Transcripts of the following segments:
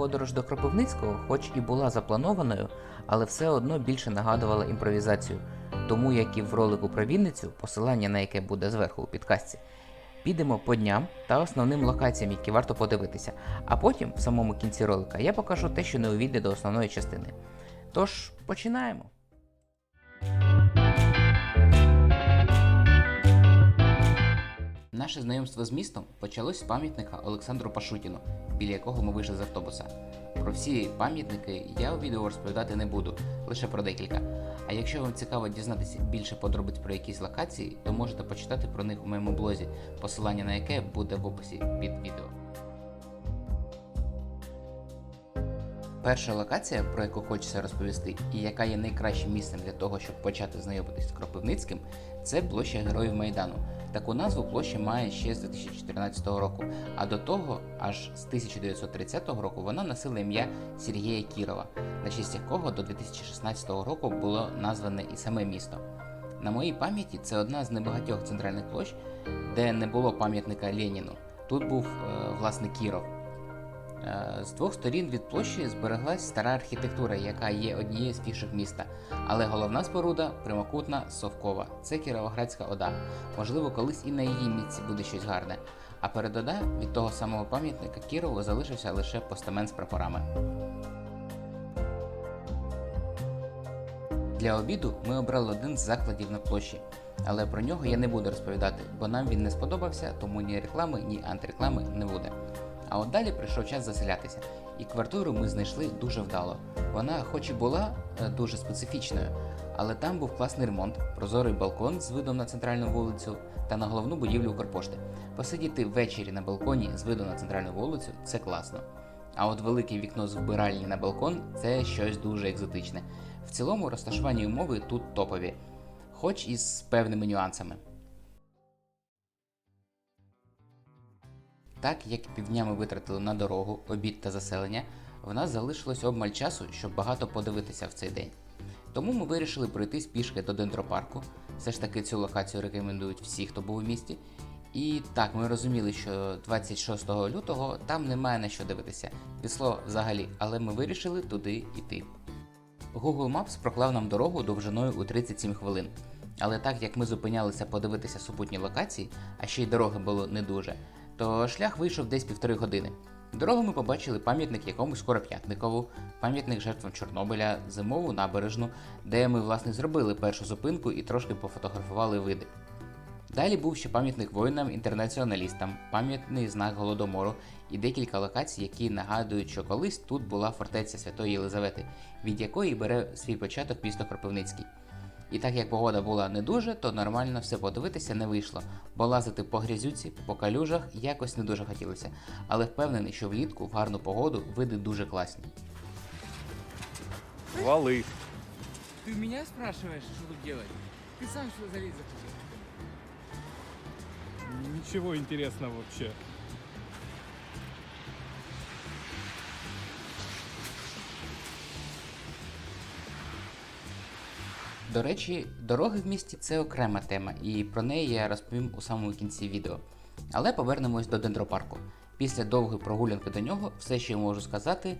подорож до Кропивницького, хоч і була запланованою, але все одно більше нагадувала імпровізацію. Тому, як і в ролику про Вінницю, посилання на яке буде зверху у підкасті, підемо по дням та основним локаціям, які варто подивитися. А потім, в самому кінці ролика, я покажу те, що не увійде до основної частини. Тож, починаємо. Наше знайомство з містом почалось з пам'ятника Олександру Пашутіну, біля якого ми вийшли з автобуса. Про всі пам'ятники я у відео розповідати не буду, лише про декілька. А якщо вам цікаво дізнатися більше подробиць про якісь локації, то можете почитати про них у моєму блозі, посилання на яке буде в описі під відео. Перша локація, про яку хочеться розповісти, і яка є найкращим місцем для того, щоб почати знайомитись з Кропивницьким, це площа Героїв Майдану. Таку назву площа має ще з 2014 року, а до того, аж з 1930 року, вона носила ім'я Сергія Кірова, на честь якого до 2016 року було назване і саме місто. На моїй пам'яті це одна з небагатьох центральних площ, де не було пам'ятника Леніну. Тут був е, власне Кіров. Е, З двох сторін від площі збереглась стара архітектура, яка є однією з фішок міста. Але головна споруда прямокутна совкова. Це Кіровоградська Ода. Можливо, колись і на її місці буде щось гарне. А перед Ода від того самого пам'ятника Кірову залишився лише постамент з прапорами. Для обіду ми обрали один з закладів на площі, але про нього я не буду розповідати, бо нам він не сподобався, тому ні реклами, ні антиреклами не буде. А от далі прийшов час заселятися, і квартиру ми знайшли дуже вдало. Вона, хоч і була е, дуже специфічною, але там був класний ремонт, прозорий балкон з видом на центральну вулицю та на головну будівлю Укрпошти. Посидіти ввечері на балконі з видом на центральну вулицю це класно. А от велике вікно з вбиральні на балкон це щось дуже екзотичне. В цілому розташування умови тут топові, хоч і з певними нюансами. Так як півдня ми витратили на дорогу, обід та заселення, в нас залишилось обмаль часу, щоб багато подивитися в цей день. Тому ми вирішили пройтись пішки до дендропарку. Все ж таки цю локацію рекомендують всі, хто був у місті. І так, ми розуміли, що 26 лютого там немає на що дивитися. Від слова взагалі, але ми вирішили туди йти. Google Maps проклав нам дорогу довжиною у 37 хвилин. Але так як ми зупинялися подивитися супутні локації, а ще й дороги було не дуже, то шлях вийшов десь півтори години. Дорогу ми побачили пам'ятник якомусь Скороп'ятникову, пам'ятник жертвам Чорнобиля, зимову набережну, де ми власне зробили першу зупинку і трошки пофотографували види. Далі був ще пам'ятник воїнам-інтернаціоналістам, пам'ятний знак Голодомору і декілька локацій, які нагадують, що колись тут була фортеця Святої Єлизавети, від якої бере свій початок місто Кропивницький. І так як погода була не дуже, то нормально все подивитися не вийшло, бо лазити по грязюці, по калюжах якось не дуже хотілося. Але впевнений, що влітку в гарну погоду види дуже класні. Валы. Ты меня спрашиваешь, что тут делать? Ты сам что залез захотел? Ничего интересного вообще. До речі, дороги в місті це окрема тема, і про неї я розповім у самому кінці відео. Але повернемось до дендропарку. Після довгої прогулянки до нього, все, що я можу сказати,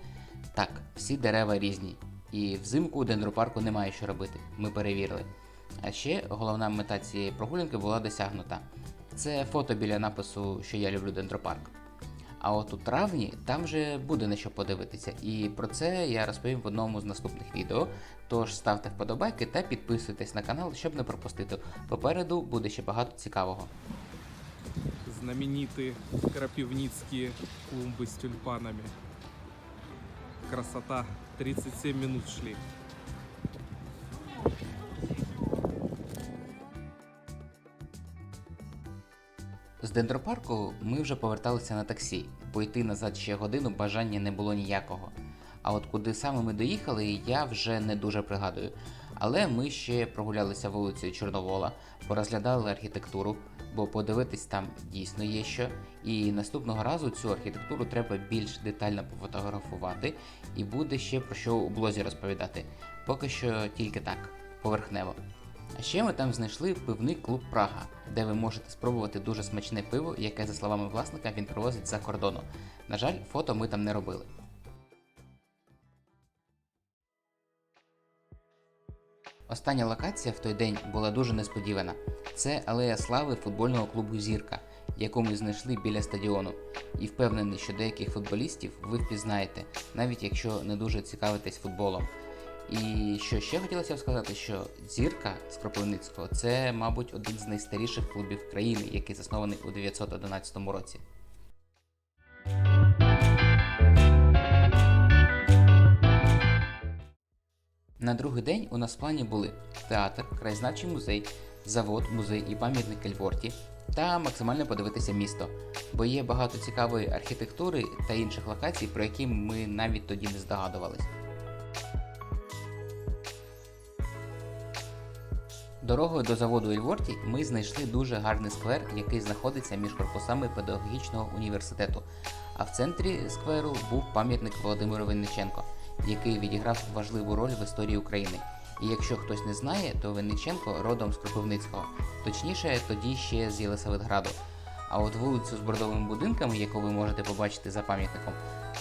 так, всі дерева різні. І взимку у дендропарку немає що робити, ми перевірили. А ще головна мета цієї прогулянки була досягнута. Це фото біля напису, що я люблю дендропарк. А от у травні там вже буде на що подивитися, і про це я розповім в одному з наступних відео. Тож ставте вподобайки та підписуйтесь на канал, щоб не пропустити. Попереду буде ще багато цікавого. Знаменитые крапивницкие клумбы с тюльпанами. Красота. 37 минут шли. З дендропарку ми вже поверталися на таксі, бо йти назад ще годину бажання не було ніякого. А от куди саме ми доїхали, я вже не дуже пригадую. Але ми ще прогулялися вулицею Чорновола, порозглядали архітектуру, бо подивитись там дійсно є що. І наступного разу цю архітектуру треба більш детально пофотографувати, і буде ще про що у блозі розповідати. Поки що тільки так, поверхнево. А ще ми там знайшли пивний клуб Прага, де ви можете спробувати дуже смачне пиво, яке, за словами власника, він привозить за кордону. На жаль, фото ми там не робили. Остання локація в той день була дуже несподівана. Це алея слави футбольного клубу Зірка, яку ми знайшли біля стадіону. І впевнений, що деяких футболістів ви впізнаєте, навіть якщо не дуже цікавитесь футболом. І що ще хотілося б сказати, що зірка з Кропивницького це, мабуть, один з найстаріших клубів країни, який заснований у 911 році. На другий день у нас в плані були театр, краєзнавчий музей, завод, музей і пам'ятник Ельворті та максимально подивитися місто, бо є багато цікавої архітектури та інших локацій, про які ми навіть тоді не здогадувались. Дорогою до заводу Ельворті ми знайшли дуже гарний сквер, який знаходиться між корпусами педагогічного університету. А в центрі скверу був пам'ятник Володимиру Винниченко, який відіграв важливу роль в історії України. І якщо хтось не знає, то Винниченко родом з Кропивницького, точніше, тоді ще з Єлисаветграду. А от вулицю з бордовими будинками, яку ви можете побачити за пам'ятником,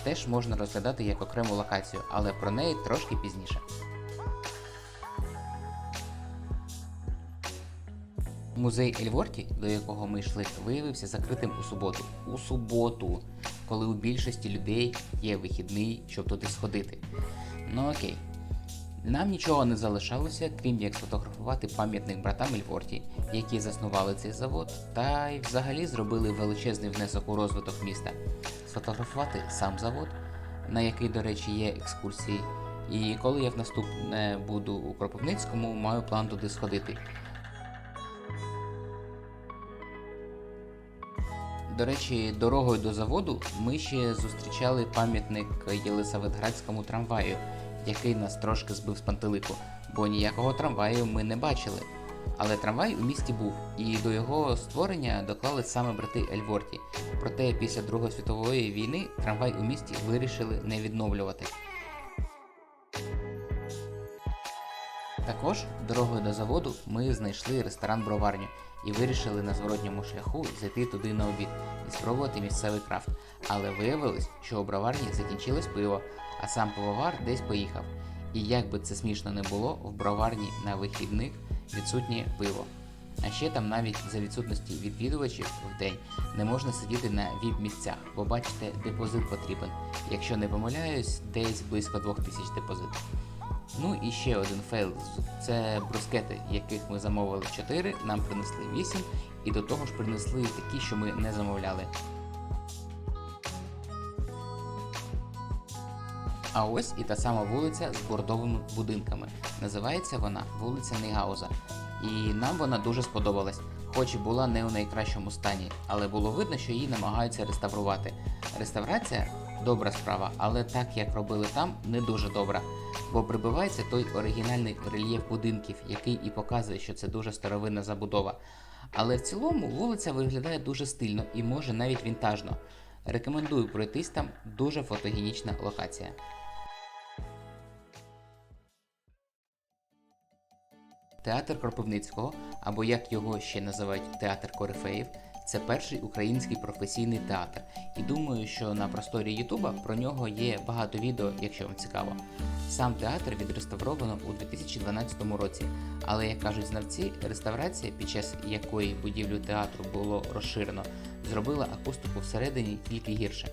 теж можна розглядати як окрему локацію, але про неї трошки пізніше. Музей Ельворті, до якого ми йшли, виявився закритим у суботу. У суботу, коли у більшості людей є вихідний, щоб туди сходити. Ну окей. Нам нічого не залишалося, крім як сфотографувати пам'ятник братам Ельворті, які заснували цей завод, та й взагалі зробили величезний внесок у розвиток міста. Сфотографувати сам завод, на який, до речі, є екскурсії. І коли я в наступне буду у Кропивницькому, маю план туди сходити. До речі, дорогою до заводу ми ще зустрічали пам'ятник Єлисаветградському трамваю, який нас трошки збив з пантелику, бо ніякого трамваю ми не бачили. Але трамвай у місті був, і до його створення доклали саме брати Ельворті. Проте після Другої світової війни трамвай у місті вирішили не відновлювати. Також дорогою до заводу ми знайшли ресторан Броварню і вирішили на зворотньому шляху зайти туди на обід і спробувати місцевий крафт. Але виявилось, що у броварні закінчилось пиво, а сам пивовар десь поїхав. І як би це смішно не було, в броварні на вихідних відсутнє пиво. А ще там навіть за відсутності відвідувачів в день не можна сидіти на віп-місцях, бо бачите, депозит потрібен. Якщо не помиляюсь, десь близько 2000 депозит. Ну і ще один фейл це брускети, яких ми замовили 4, нам принесли 8, і до того ж принесли такі, що ми не замовляли. А ось і та сама вулиця з бордовими будинками. Називається вона вулиця Нейгауза. І нам вона дуже сподобалась, хоч і була не у найкращому стані, але було видно, що її намагаються реставрувати. Реставрація добра справа, але так як робили там, не дуже добра, бо прибивається той оригінальний рельєф будинків, який і показує, що це дуже старовинна забудова. Але в цілому вулиця виглядає дуже стильно і може навіть вінтажно. Рекомендую пройтись там дуже фотогенічна локація. Театр Кропивницького, або як його ще називають театр Корифеїв, це перший український професійний театр. І думаю, що на просторі Ютуба про нього є багато відео, якщо вам цікаво. Сам театр відреставровано у 2012 році, але як кажуть знавці, реставрація, під час якої будівлю театру було розширено, зробила акустику всередині тільки гірше.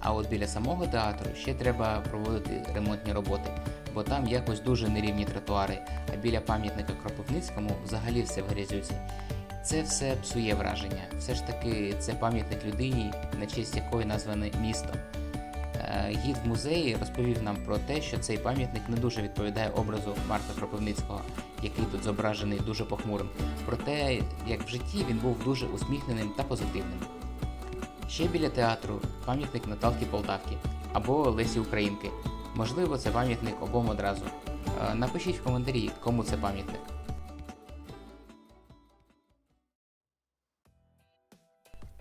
А от біля самого театру ще треба проводити ремонтні роботи, бо там якось дуже нерівні тротуари, а біля пам'ятника Кропивницькому взагалі все в грязюці. Це все псує враження. Все ж таки, це пам'ятник людині, на честь якої назване місто. Е, Гід в музеї розповів нам про те, що цей пам'ятник не дуже відповідає образу Марка Кропивницького, який тут зображений дуже похмурим. Проте, як в житті, він був дуже усміхненим та позитивним. Ще біля театру пам'ятник Наталки Полтавки або Лесі Українки. Можливо, це пам'ятник обом одразу. Е, Напишіть в коментарі, кому це пам'ятник.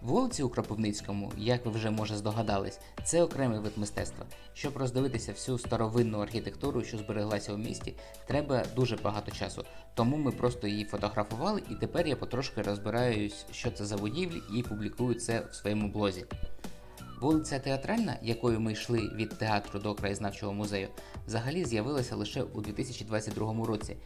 Вулиці у Кропивницькому, як ви вже може здогадались, це окремий вид мистецтва. Щоб роздивитися всю старовинну архітектуру, що збереглася у місті, треба дуже багато часу. Тому ми просто її фотографували, і тепер я потрошки розбираюсь, що це за будівлі, і публікую це в своєму блозі. Вулиця Театральна, якою ми йшли від театру до краєзнавчого музею, взагалі з'явилася лише у 2022 році.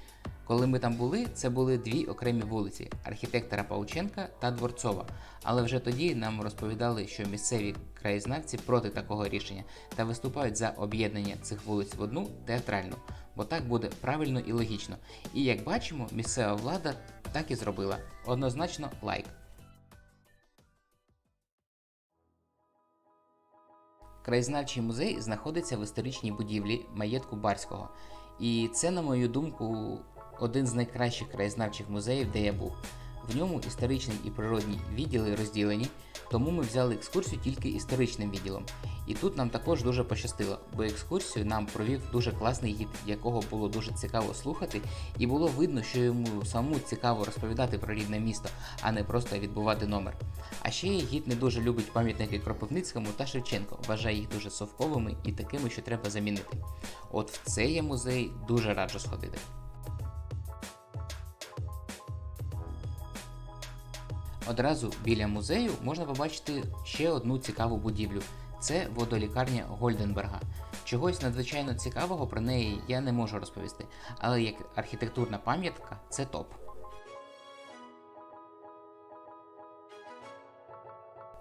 Коли ми там були, це були дві окремі вулиці архітектора Паученка та Дворцова. Але вже тоді нам розповідали, що місцеві краєзнавці проти такого рішення та виступають за об'єднання цих вулиць в одну театральну, бо так буде правильно і логічно. І як бачимо, місцева влада так і зробила. Однозначно лайк. Краєзнавчий музей знаходиться в історичній будівлі маєтку Барського. І це, на мою думку, один з найкращих краєзнавчих музеїв, де я був. В ньому історичний і природній відділи розділені, тому ми взяли екскурсію тільки історичним відділом. І тут нам також дуже пощастило, бо екскурсію нам провів дуже класний гід, якого було дуже цікаво слухати, і було видно, що йому самому цікаво розповідати про рідне місто, а не просто відбувати номер. А ще гід не дуже любить пам'ятники Кропивницькому та Шевченко, вважає їх дуже совковими і такими, що треба замінити. От в цей я музей дуже раджу сходити. Одразу біля музею можна побачити ще одну цікаву будівлю. Це водолікарня Гольденберга. Чогось надзвичайно цікавого про неї я не можу розповісти, але як архітектурна пам'ятка це топ.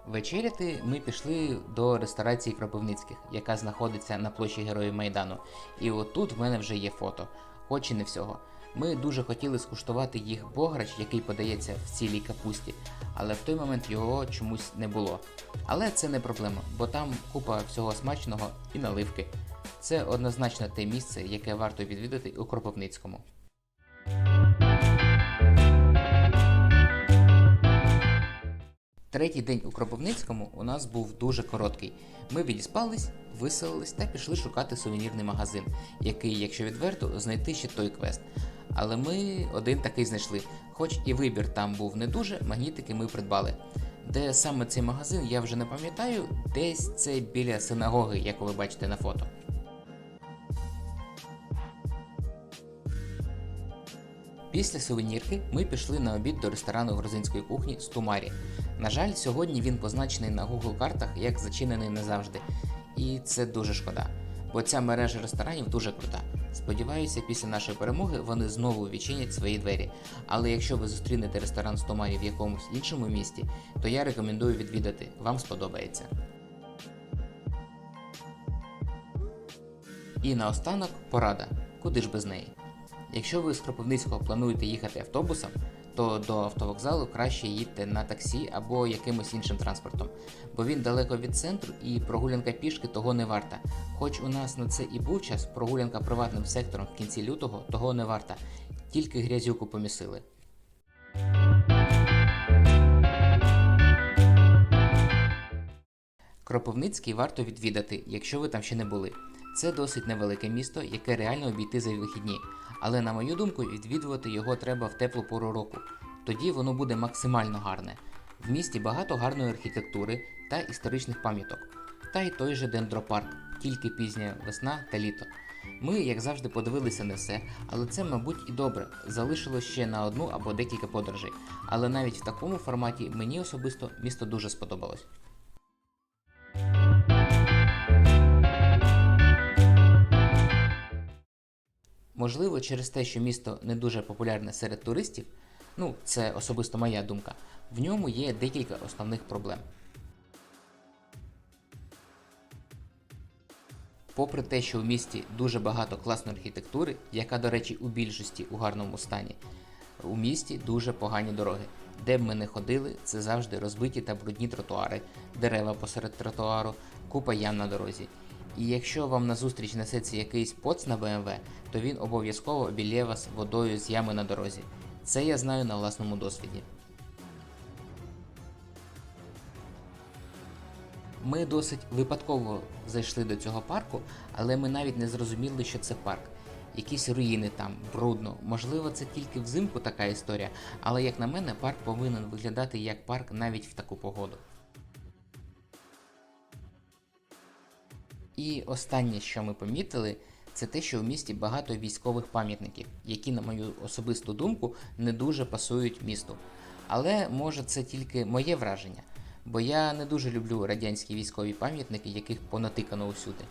Вечеряти ми пішли до ресторації Кропивницьких, яка знаходиться на площі Героїв Майдану. І отут в мене вже є фото, хоч і не всього. Ми дуже хотіли скуштувати їх бограч, який подається в цілій капусті, але в той момент його чомусь не було. Але це не проблема, бо там купа всього смачного і наливки. Це однозначно те місце, яке варто відвідати у Кропивницькому. Третій день у Кропивницькому у нас був дуже короткий. Ми відіспались, виселились та пішли шукати сувенірний магазин, який, якщо відверто, знайти ще той квест. Але ми один такий знайшли. Хоч і вибір там був не дуже, магнітики ми придбали. Де саме цей магазин, я вже не пам'ятаю, десь це біля синагоги, як ви бачите на фото. Після сувенірки ми пішли на обід до ресторану грузинської кухні Стумарі. На жаль, сьогодні він позначений на Google картах як зачинений назавжди. І це дуже шкода, бо ця мережа ресторанів дуже крута. Сподіваюся, після нашої перемоги вони знову відчинять свої двері. Але якщо ви зустрінете ресторан Стомарі в якомусь іншому місті, то я рекомендую відвідати, вам сподобається. І наостанок порада, куди ж без неї. Якщо ви з Кропивницького плануєте їхати автобусом, то до автовокзалу краще їдьте на таксі або якимось іншим транспортом, бо він далеко від центру і прогулянка пішки того не варта. Хоч у нас на це і був час, прогулянка приватним сектором в кінці лютого того не варта, тільки грязюку помісили. Кропивницький варто відвідати, якщо ви там ще не були. Це досить невелике місто, яке реально обійти за вихідні, але на мою думку, відвідувати його треба в теплу пору року. Тоді воно буде максимально гарне. В місті багато гарної архітектури та історичних пам'яток. Та й той же дендропарк, тільки пізня весна та літо. Ми, як завжди, подивилися не все, але це, мабуть, і добре. Залишилось ще на одну або декілька подорожей. Але навіть в такому форматі мені особисто місто дуже сподобалось. Можливо, через те, що місто не дуже популярне серед туристів, ну це особисто моя думка, в ньому є декілька основних проблем. Попри те, що в місті дуже багато класної архітектури, яка, до речі, у більшості у гарному стані, у місті дуже погані дороги. Де б ми не ходили, це завжди розбиті та брудні тротуари, дерева посеред тротуару, купа ям на дорозі. І якщо вам назустріч несеться якийсь поц на БМВ, то він обов'язково обілє вас водою з ями на дорозі. Це я знаю на власному досвіді. Ми досить випадково зайшли до цього парку, але ми навіть не зрозуміли, що це парк. Якісь руїни там, брудно. Можливо, це тільки взимку така історія, але як на мене, парк повинен виглядати як парк навіть в таку погоду. І останнє, що ми помітили, це те, що в місті багато військових пам'ятників, які, на мою особисту думку, не дуже пасують місту. Але може це тільки моє враження, бо я не дуже люблю радянські військові пам'ятники, яких понатикано усюди.